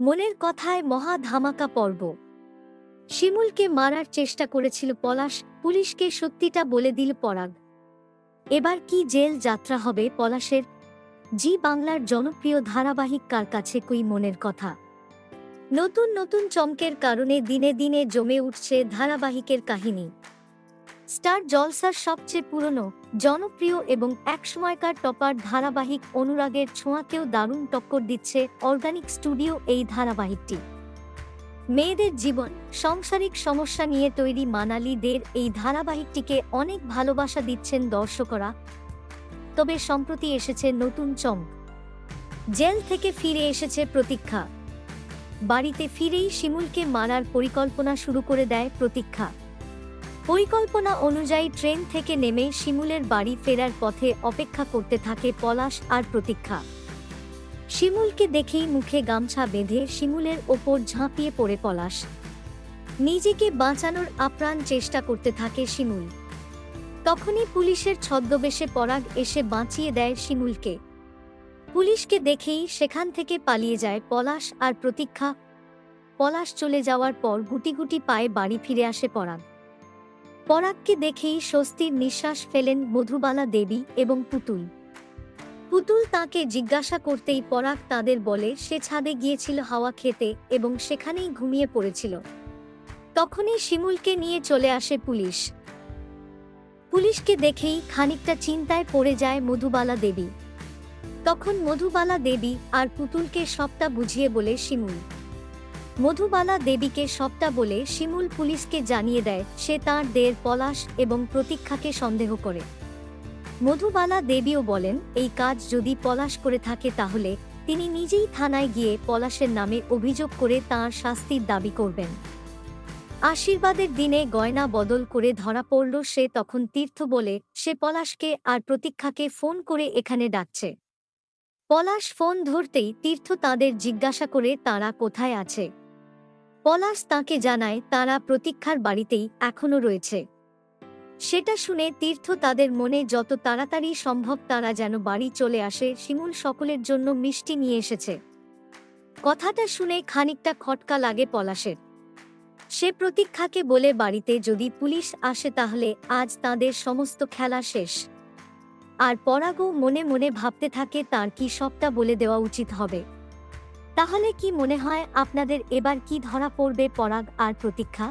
মনের কথায় মহা ধামাকা পর্ব। শিমুলকে মারার চেষ্টা করেছিল পলাশ, পুলিশকে সত্যিটা বলে দিল পরাগ। এবার কি জেল যাত্রা হবে পলাশের? জি বাংলার জনপ্রিয় ধারাবাহিক কার কাছে কুই মনের কথা? নতুন নতুন চমকের কারণে দিনে দিনে জমে উঠছে ধারাবাহিকের কাহিনী। স্টার জলসার সবচেয়ে পুরনো, জনপ্রিয় এবং একসময়কার টপার ধারাবাহিক অনুরাগের ছোঁয়াকেও দারুণ টক্কর দিচ্ছে অর্গানিক স্টুডিও এই ধারাবাহিকটি। মেয়েদের জীবন, সাংসারিক সমস্যা নিয়ে তৈরি মানালিদের এই ধারাবাহিকটিকে অনেক ভালোবাসা দিচ্ছেন দর্শকরা। তবে সম্প্রতি এসেছে নতুন চমক। জেল থেকে ফিরে এসেছে প্রতীক্ষা। বাড়িতে ফিরেই শিমুলকে মারার পরিকল্পনা শুরু করে দেয় প্রতীক্ষা। পরিকল্পনা অনুযায়ী ট্রেন থেকে নেমে শিমুলের বাড়ি ফেরার পথে অপেক্ষা করতে থাকে পলাশ আর প্রতীক্ষা। শিমুলকে দেখেই মুখে গামছা বেঁধে শিমুলের ওপর ঝাঁপিয়ে পড়ে পলাশ। নিজেকে বাঁচানোর আপ্রাণ চেষ্টা করতে থাকে শিমুল। তখনই পুলিশের ছদ্মবেশে পরাগ এসে বাঁচিয়ে দেয় শিমুলকে। পুলিশকে দেখেই সেখান থেকে পালিয়ে যায় পলাশ আর প্রতীক্ষা। পলাশ চলে যাওয়ার পর গুটি গুটি পায়ে বাড়ি ফিরে আসে পরাগ। পরাগকে দেখেই স্বস্তির নিঃশ্বাস ফেলেন মধুবালা দেবী এবং পুতুল। পুতুল তাকে জিজ্ঞাসা করতেই পরাগ তাদের বলে, সে ছাদে গিয়েছিল হাওয়া খেতে এবং সেখানেই ঘুমিয়ে পড়েছিল। তখনই শিমুলকে নিয়ে চলে আসে পুলিশ। পুলিশকে দেখেই খানিকটা চিন্তায় পড়ে যায় মধুবালা দেবী। তখন মধুবালা দেবী আর পুতুলকে সবটা বুঝিয়ে বলে শিমুল মধুবালা দেবীকে সবটা বলে শিমুল পুলিশকে জানিয়ে দেয়, সে তার দের পলাশ এবং প্রতীক্ষাকে সন্দেহ করে। মধুবালা দেবীও বলেন, এই কাজ যদি পলাশ করে থাকে তাহলে তিনি নিজেই থানায় গিয়ে পলাশের নামে অভিযোগ করে তার শাস্তির দাবি করবেন। আশীর্বাদের দিনে গয়না বদল করে ধরা পড়ল সে তখন তীর্থ বলে, সে পলাশকে আর প্রতীক্ষাকে ফোন করে এখানে ডাকছে। পলাশ ফোন ধরতেই তীর্থ তাদের জিজ্ঞাসা করে তারা কোথায় আছে। পলাশ তাকে জানায়, তারা প্রতীক্ষার বাড়িতেই এখনও রয়েছে। সেটা শুনে তীর্থ তাদের মনে যত তাড়াতাড়ি সম্ভব তারা যেন বাড়ি চলে আসে, শিমুল সকলের জন্য মিষ্টি নিয়ে এসেছে। কথাটা শুনে খানিকটা খটকা লাগে পলাশের। সে প্রতীক্ষাকে বলে বাড়িতে যদি পুলিশ আসে তাহলে আজ তাদের সমস্ত খেলা শেষ। আর পরাগও মনে মনে ভাবতে থাকে তার কি সবটা বলে দেওয়া উচিত হবে। তাহলে কি মনে হয় আপনাদের এবার কি ধরা পড়বে পরাগ আর প্রতীক্ষা?